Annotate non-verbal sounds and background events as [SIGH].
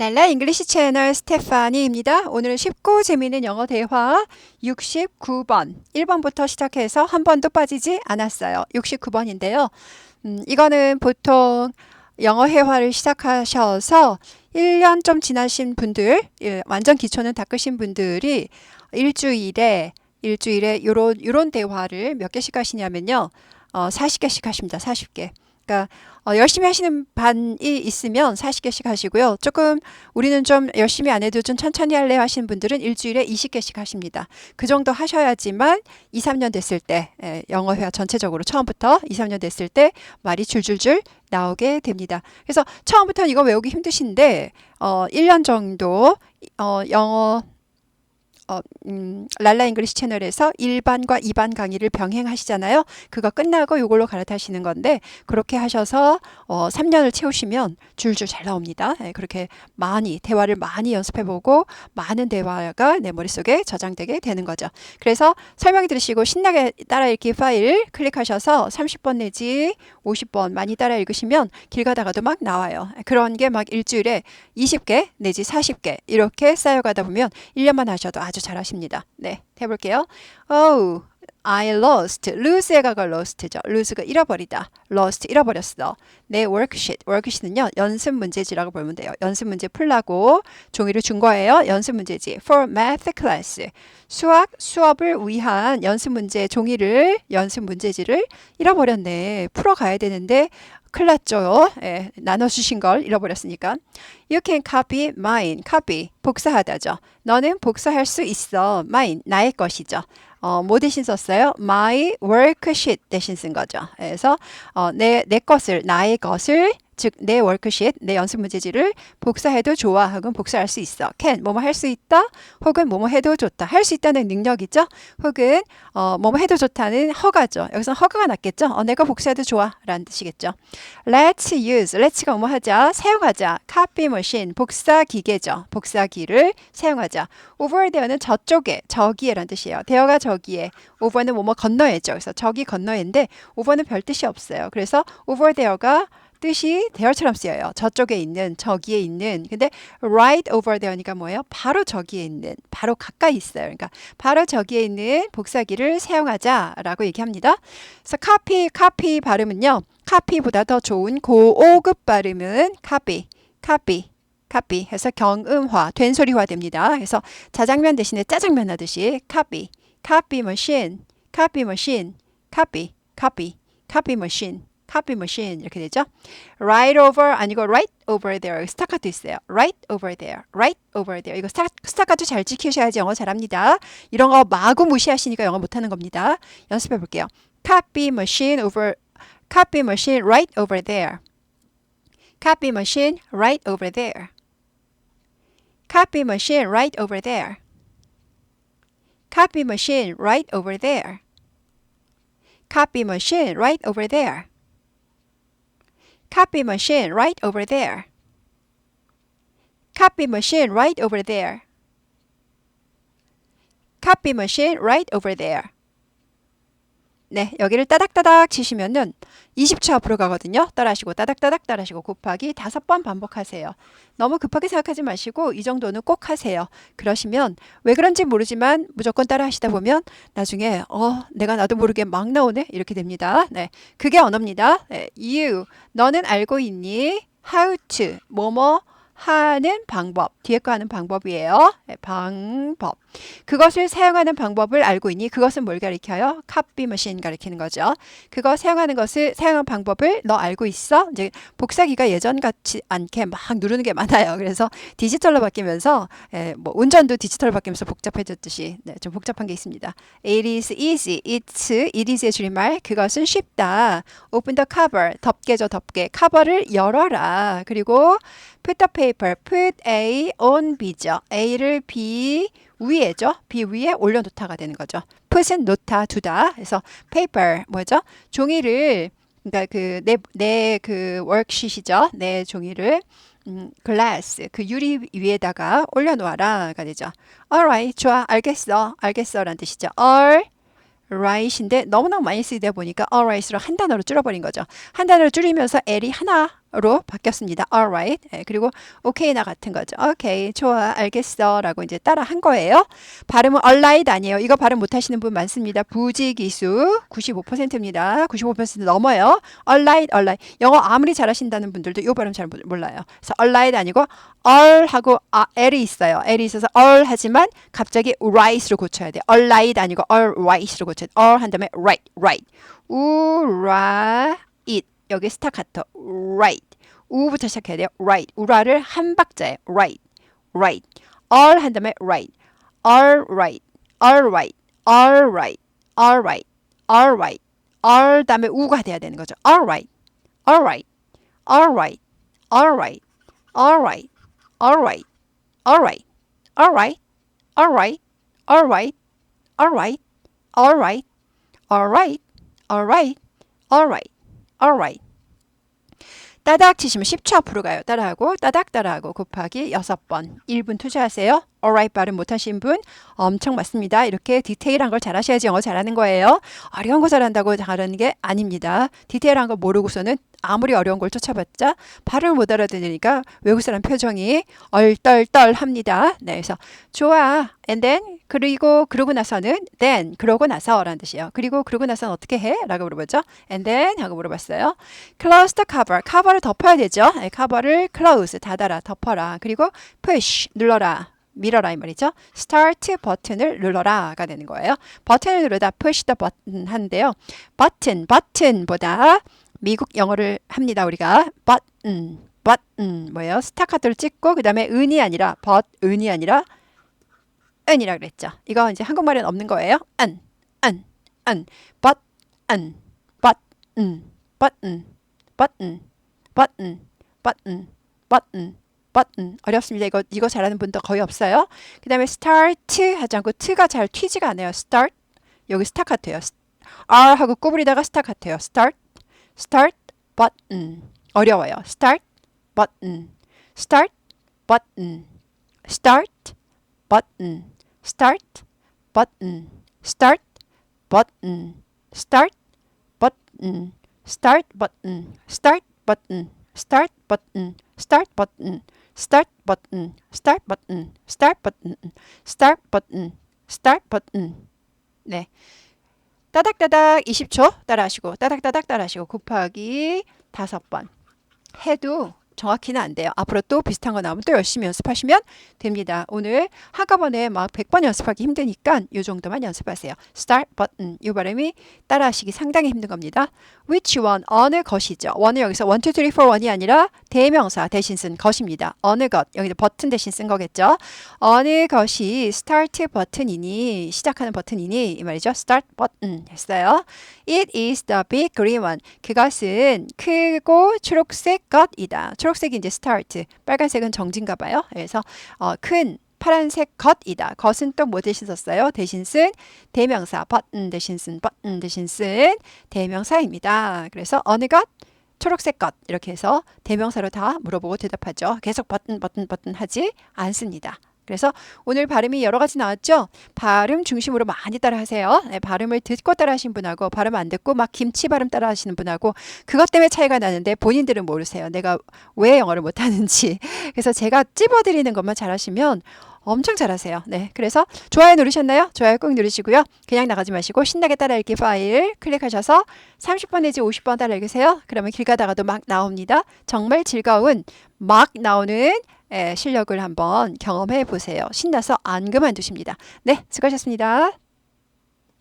랄라 잉글리시 채널 스테파니입니다. 오늘은 쉽고 재미있는 영어 대화 69번, 1번부터 시작해서 한 번도 빠지지 않았어요. 69번인데요. 음, 이거는 보통 영어 회화를 시작하셔서 1년 좀 지나신 분들, 예, 완전 기초는 닦으신 분들이 일주일에 일주일에 요런 요런 대화를 몇 개씩 하시냐면요. 어, 40개씩 하십니다. 40개. 그러니까 어, 열심히 하시는 반이 있으면 40개씩 하시고요. 조금 우리는 좀 열심히 안 해도 좀 천천히 할래 하시는 분들은 일주일에 20개씩 하십니다. 그 정도 하셔야지만 2, 3년 됐을 때 에, 영어 회화 전체적으로 처음부터 2, 3년 됐을 때 말이 줄줄줄 나오게 됩니다. 그래서 처음부터 이거 외우기 힘드신데 어, 1년 정도 어, 영어 어, 음, 랄라 잉글리시 채널에서 1반과 2반 강의를 병행하시잖아요. 그거 끝나고 이걸로 갈아타시는 건데 그렇게 하셔서 어, 3년을 채우시면 줄줄 잘 나옵니다. 네, 그렇게 많이 대화를 많이 연습해보고 많은 대화가 내 머릿속에 저장되게 되는 거죠. 그래서 설명 들으시고 신나게 따라 읽기 파일 클릭하셔서 30번 내지 50번 많이 따라 읽으시면 길 가다가도 막 나와요. 그런 게 막 일주일에 20개 내지 40개 이렇게 쌓여가다 보면 1년만 하셔도 아주 잘하십니다. 네, 해볼게요. Oh, I lost. lose의 가가 lost죠. lose가 잃어버리다. lost, 잃어버렸어. 내 worksheet. worksheet는요, 연습 문제지라고 보면 돼요. 연습 문제 풀라고 종이를 준 거예요. 연습 문제지. for math class. 수학 수업을 위한 연습 문제 종이를, 연습 문제지를 잃어버렸네. 풀어 가야 되는데, 큰일 났죠. 예, 나눠주신 걸 잃어버렸으니까. You can copy mine. copy. 복사하다죠. 너는 복사할 수 있어. mine. 나의 것이죠. 어, 뭐 대신 썼어요? My worksheet 대신 쓴 거죠. 그래서 어, 내, 내 것을, 나의 것을 즉내 월크시트, 내 연습 문제지를 복사해도 좋아 혹은 복사할 수 있어. can 뭐뭐 할 수 있다 혹은 뭐뭐 해도 좋다. 할 수 있다는 능력이죠. 혹은 어, 뭐뭐 해도 좋다는 허가죠. 여기서 허가가 낫겠죠. 어, 내가 복사해도 좋아라는 뜻이겠죠. Let's use, let's가 뭐뭐 하자, 사용하자. copy machine, 복사 기계죠. 복사기를 사용하자. over there는 저쪽에, 저기에라는 뜻이에요. there가 저기에, over는 뭐뭐 건너에죠. 그래서 저기 건너에인데 over는 별 뜻이 없어요. 그래서 over there가 뜻이 there처럼 쓰여요. 저쪽에 있는, 저기에 있는. 근데 right over there니까 뭐예요? 바로 저기에 있는, 바로 가까이 있어요. 그러니까 바로 저기에 있는 복사기를 사용하자라고 얘기합니다. 그래서 copy, copy 발음은요. copy보다 더 좋은 고오급 발음은 copy, copy. copy 해서 경음화, 된소리화 됩니다. 그래서 자장면 대신에 짜장면 하듯이 copy, machine, copy machine, copy, copy, copy machine. Copy machine 이렇게 되죠. right over 아니고 right over there 스타카토 있어요. right over there, right over there 이거 스타, 스타카토 잘 지키셔야지 영어 잘합니다. 이런 거 마구 무시하시니까 영어 못하는 겁니다. 연습해 볼게요. copy machine over copy machine right over there. copy machine right over there. copy machine right over there. copy machine right over there. copy machine right over there. Copy machine right over there. Copy machine right over there. Copy machine right over there. 네, 여기를 따닥따닥 치시면은 20초 앞으로 가거든요. 따라하시고 따닥따닥 따라하시고 곱하기 다섯 번 반복하세요. 너무 급하게 생각하지 마시고 이 정도는 꼭 하세요. 그러시면 왜 그런지 모르지만 무조건 따라 하시다 보면 나중에 어, 내가 나도 모르게 막 나오네. 이렇게 됩니다. 네. 그게 언어입니다. 네. You 너는 알고 있니? How to 뭐뭐 하는 방법, 뒤에 거 하는 방법이에요. 네, 방법. 그것을 사용하는 방법을 알고 있니? 그것은 뭘 가리켜요? 카피 머신 가리키는 거죠. 그거 사용하는 것을 사용하는 방법을 너 알고 있어? 이제 복사기가 예전 같지 않게 막 누르는 게 많아요. 그래서 디지털로 바뀌면서 예, 뭐 운전도 디지털로 바뀌면서 복잡해졌듯이 네, 좀 복잡한 게 있습니다. It is easy. It's it is의 줄임말. 그것은 쉽다. Open the cover. 덮개죠, 덮개. 커버를 열어라. 그리고 put the paper. put A on B죠. A를 B 위에죠. B 위에 올려놓다가 되는 거죠. put은 놓다, 두다. 그래서 paper 뭐죠? 종이를 그러니까 그 내 내그 worksheet이죠. 내 종이를 음, glass 그 유리 위에다가 올려놓아라가 되죠. Alright, 좋아, 알겠어, 알겠어라는 뜻이죠. All right인데 너무너무 많이 쓰이다 보니까 alright로 한 단어로 줄여버린 거죠. 한 단어로 줄이면서 L이 하나 로 바뀌었습니다. alright. 예, 그리고 오케이나 같은 거죠. 오케이, 좋아, 알겠어라고 이제 따라 한 거예요. 발음은 alright 아니에요. 이거 발음 못 하시는 분 많습니다. 부지기수 95%입니다. 95% 넘어요. alright, alright. 영어 아무리 잘하신다는 분들도 이 발음 잘 몰- 몰라요. 그래서 alright 아니고 all 하고 아, l이 있어요. l이 있어서 all 하지만 갑자기 right로 고쳐야 돼요. alright 아니고 alright로 고쳐야 돼요. all 한 다음에 right, right. 우라잇 여기 스타카토 right 우부터 시작해야 돼요 right 우라를 한 박자에 right right all 한 다음에 right all right all right all right all right all right all 다음에 우가 돼야 되는 거죠 all right all right all right all right all right all right all right all right all right all right all right all right all right all right all right all right 따닥 치시면 10초 앞으로 가요. 따라하고 따닥 따라하고 곱하기 6번 1분 투자하세요. alright 발음 못하신 분 엄청 많습니다. 이렇게 디테일한 걸 잘하셔야지 영어 잘하는 거예요. 어려운 거 잘한다고 잘하는 게 아닙니다. 디테일한 거 모르고서는 아무리 어려운 걸 쫓아봤자 발음을 못 알아들으니까 외국 사람 표정이 얼떨떨합니다. 네, 그래서 좋아. And then 그리고 그러고 나서는 then 그러고 나서라는 뜻이에요. 그리고 그러고 나서는 어떻게 해? 라고 물어봤죠. And then 하고 물어봤어요. Close the cover. 커버를 덮어야 되죠. 네, 커버를 close 닫아라 덮어라. 그리고 push 눌러라. 밀어라 이 말이죠. Start 버튼을 눌러라가 되는 거예요. 버튼을 누르다 push the button 하는데요. 버튼 버튼보다 미국 영어를 합니다 우리가 button button 뭐예요? 스타카토를 찍고 그 다음에 은이 아니라 but 은이 아니라 은이라 그랬죠. 이거 이제 한국말엔 없는 거예요. 은, 은, 은, button, button, button, button, button, button, button, button. 어렵습니다. 이거 이거 잘하는 분도 거의 없어요. 그다음에 start 하지 않고 t가 잘 튀지가 않아요. start 여기 스타카토예요. R 하고 구부리다가 스타카토예요. start, start, button 어려워요. start, button, start, button, start, button, start, button, start, button, start, button, start button, start button, start button, start button, start button, start button, start button, start button, start button. 네. 따닥따닥 20초 따라하시고 따닥따닥 따라하시고 곱하기 다섯 번 해도 정확히는 안 돼요. 앞으로 또 비슷한 거 나오면 또 열심히 연습하시면 됩니다. 오늘 한꺼번에 막 100번 연습하기 힘드니까 이 정도만 연습하세요. start button 이 발음이 따라하시기 상당히 힘든 겁니다. which one 어느 것이죠. one은 여기서 one, two, three, four, one이 아니라 대명사 대신 쓴 것입니다. 어느 것 여기도 버튼 대신 쓴 거겠죠. 어느 것이 start 버튼이니 시작하는 버튼이니 이 말이죠. start button 했어요. It is the big green one. 그것은 크고 초록색 것이다. 초록 색이 이제 start, 빨간색은 정진가 봐요. 그래서 어, 큰 파란색 것이다. 것은 또 뭐 대신 썼어요? 대신 쓴 대명사 button 대신 쓴 button 대신 쓴 대명사입니다. 그래서 어느 것? 초록색 것 이렇게 해서 대명사로 다 물어보고 대답하죠. 계속 버튼 버튼 버튼 하지 않습니다. 그래서 오늘 발음이 여러 가지 나왔죠. 발음 중심으로 많이 따라하세요. 네, 발음을 듣고 따라하신 분하고 발음 안 듣고 막 김치 발음 따라하시는 분하고 그것 때문에 차이가 나는데 본인들은 모르세요. 내가 왜 영어를 못하는지. [LAUGHS] 그래서 제가 찝어드리는 것만 잘하시면 엄청 잘하세요. 네, 그래서 좋아요 누르셨나요? 좋아요 꼭 누르시고요. 그냥 나가지 마시고 신나게 따라 읽기 파일 클릭하셔서 30번 내지 50번 따라 읽으세요. 그러면 길 가다가도 막 나옵니다. 정말 즐거운 막 나오는 에, 실력을 한번 경험해 보세요. 신나서 안 그만두십니다. 네, 수고하셨습니다.